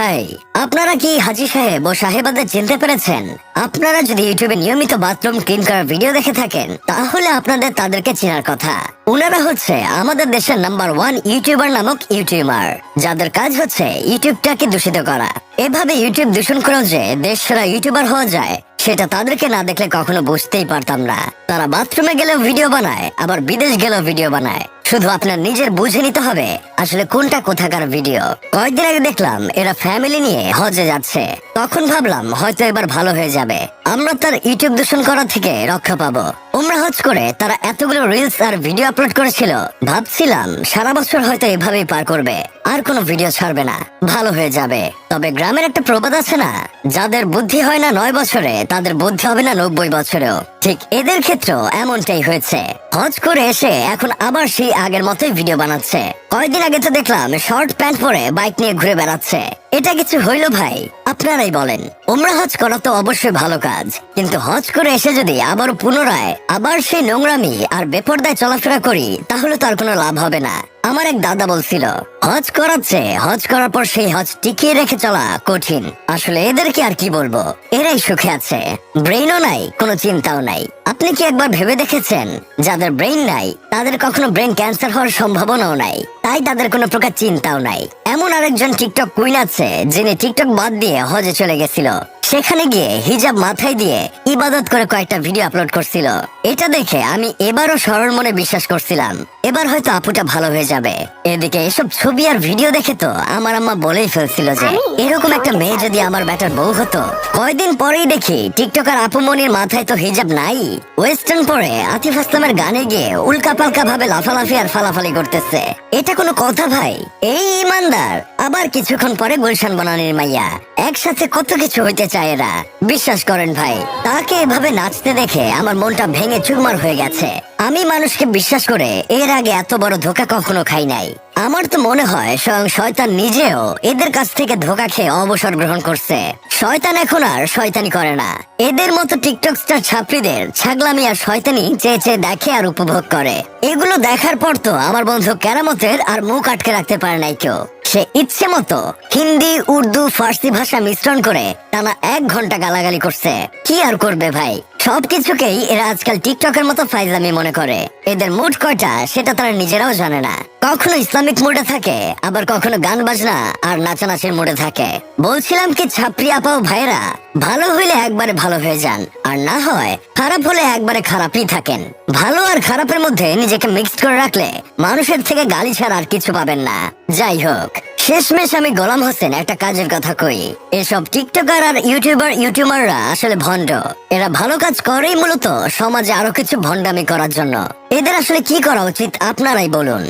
ভাই, আপনারা কি হাজি সাহেব ও সাহেবাদের চিনতে পেরেছেন? আপনারা যদি ইউটিউবে নিয়মিত বাথরুম ক্লিন করার ভিডিও দেখে থাকেন, তাহলে আপনাদের তাদেরকে চেনার কথা। ওনারা হচ্ছে আমাদের দেশের নাম্বার ওয়ান ইউটিউবার নামক ইউটিউবার যাদের কাজ হচ্ছে ইউটিউবটাকে দূষিত করা। এভাবে ইউটিউব দূষণ করেও যে দেশ সেরা ইউটিউবার হওয়া যায়, সেটা তাদেরকে না দেখলে কখনো বুঝতেই পারতাম না। তারা বাথরুমে গেলেও ভিডিও বানায়, আবার বিদেশ গেলেও ভিডিও বানায়। শুধু আপনার নিজের বুঝে নিতে হবে। আসলে কোনটা কোথাকার ভিডিও কয়েকদিন আগে দেখলাম, এরা ফ্যামিলি নিয়ে হজে যাচ্ছে। তখন ভাবলাম, হয়তো এবার ভালো হয়ে যাবে। আমরা তার ইউটিউব দূষণ করা থেকে রক্ষা পাবো। উমরা হজ করে তারা এতগুলো রিলস আর ভিডিও আপলোড করেছিল। ভাবছিলাম, সারা বছর হয়তো এভাবেই পার করবে। আর কোনো ভিডিও ছাড়বে না। ভালো হয়ে যাবে। তবে গ্রামের একটা প্রবাদ আছে না? যাদের বুদ্ধি হয় না নয় বছরে, তাদের বুদ্ধি হবে না নব্বই বছরেও। ঠিক এদের ক্ষেত্রেও এমনটাই হয়েছে। হজ করে এসে এখন আবার সেই আগের মতোই ভিডিও বানাচ্ছে। কয়েকদিন আগে তো দেখলাম শর্ট প্যান্ট পরে বাইক নিয়ে ঘুরে বেড়াচ্ছে। এটা কিছু হইল ভাই? আপনারাই বলেন। ওমরা হজ করা তো অবশ্যই ভালো কাজ। কিন্তু হজ করে এসে যদি আবার পুনরায়, আবার সেই নোংরামি আর বেপরদায় চলাফেরা করি, তাহলে তো আর কোনো লাভ হবে না। আমার এক দাদা বলছিল, হজ করাচ্ছে হজ করার পর সেই হজ টিকিয়ে রেখে চলা কঠিন। আসলে এদেরকে আর কি বলব? এরাই সুখে আছে। ব্রেইনও নাই, কোনো চিন্তাও নাই। আপনি কি একবার ভেবে দেখেছেন? যাদের ব্রেইন নাই, তাদের কখনো ব্রেন ক্যান্সার হওয়ার সম্ভাবনাও নাই। তাই তাদের কোনো প্রকার চিন্তাও নাই। এমন আরেকজন টিকটক কুইন আছে, যিনি টিকটক বাদ দিয়ে হজে চলে গেছিল। সেখানে গিয়ে হিজাব মাথায় দিয়ে ইবাদত করে কয়েকটা ভিডিও আপলোড করছিল। এটা দেখে আমি এবারও সরল মনে বিশ্বাস করছিলাম। এবার হয়তো আপুটা ভালো হয়ে যাবে। এদিকে এসব ছবি আর ভিডিও দেখে তো আমার আম্মা বলেই ফেলছিল যে এরকম একটা মেয়ে যদি আমার ব্যাটার বউ হতো কয়দিন পরেই দেখি টিকটকার আপুমনির মাথায় তো হিজাব নাই। ওয়েস্টার্ন পরে আতিফ আসলামের গানে গিয়ে উল্কা পাল্কা ভাবে লাফালাফি আর ফালাফালি করতেছে। এটা কোনো কথা ভাই? এই ইমানদার। আবার কিছুক্ষণ পরে গুলশান বনানির মাইয়া। একসাথে কত কিছু হইতে চায় এরা। বিশ্বাস করেন ভাই তাকে এভাবে নাচতে দেখে আমার মনটা ভেঙে চুরমার হয়ে গেছে। আমি মানুষকে বিশ্বাস করে এর আগে এত বড় ধোকা কখনো খাই নাই। আমার তো মনে হয় স্বয়ং শয়তান নিজেও এদের কাছ থেকে ধোকা খেয়ে অবসর গ্রহণ করছে। শয়তান এখন আর শয়তানি করে না। এদের মতো টিকটক স্টার ছাত্রীদের ছাগলামি আর শয়তানি চেয়ে চেয়ে দেখে আর উপভোগ করে। এগুলো দেখার পর তো আমার বন্ধু কেরামতের আর মুখ আটকে রাখতে পারে নাই কেউ। সে ইচ্ছে মতো হিন্দি, উর্দু, ফার্সি ভাষা মিশ্রণ করে টানা এক ঘণ্টা গালাগালি করছে। কি আর করবে ভাই? সবকিছুকেই এরা আজকাল টিকটকের মতো ফাইজামি মনে করে। এদের মুড কয়টা সেটা তারা নিজেরাও জানে না। কখনো ইসলামিক মুডে থাকে, আবার কখনো গান বাজনা আর নাচানাচির মুডে থাকে। বলছিলাম কি, ছাপরি আপাও ভাইরা ভালো হইলে একবারে ভালো হয়ে যান, আর না হয় খারাপ হলে একবারে খারাপই থাকেন। ভালো আর খারাপের মধ্যে নিজেকে মিক্সড করে রাখলে মানুষের থেকে গালি ছাড়া আর কিছু পাবেন না। যাই হোক, শেষমেশ আমি গোলাম হোসেন একটা কাজের কথা কই। এসব টিকটকার আর ইউটিউবার ইউটিউবাররা আসলে ভণ্ড। এরা ভালো কাজ করেই মূলত সমাজে আরও কিছু ভণ্ডামি করার জন্য। এদের আসলে কি করা উচিত, আপনারাই বলুন।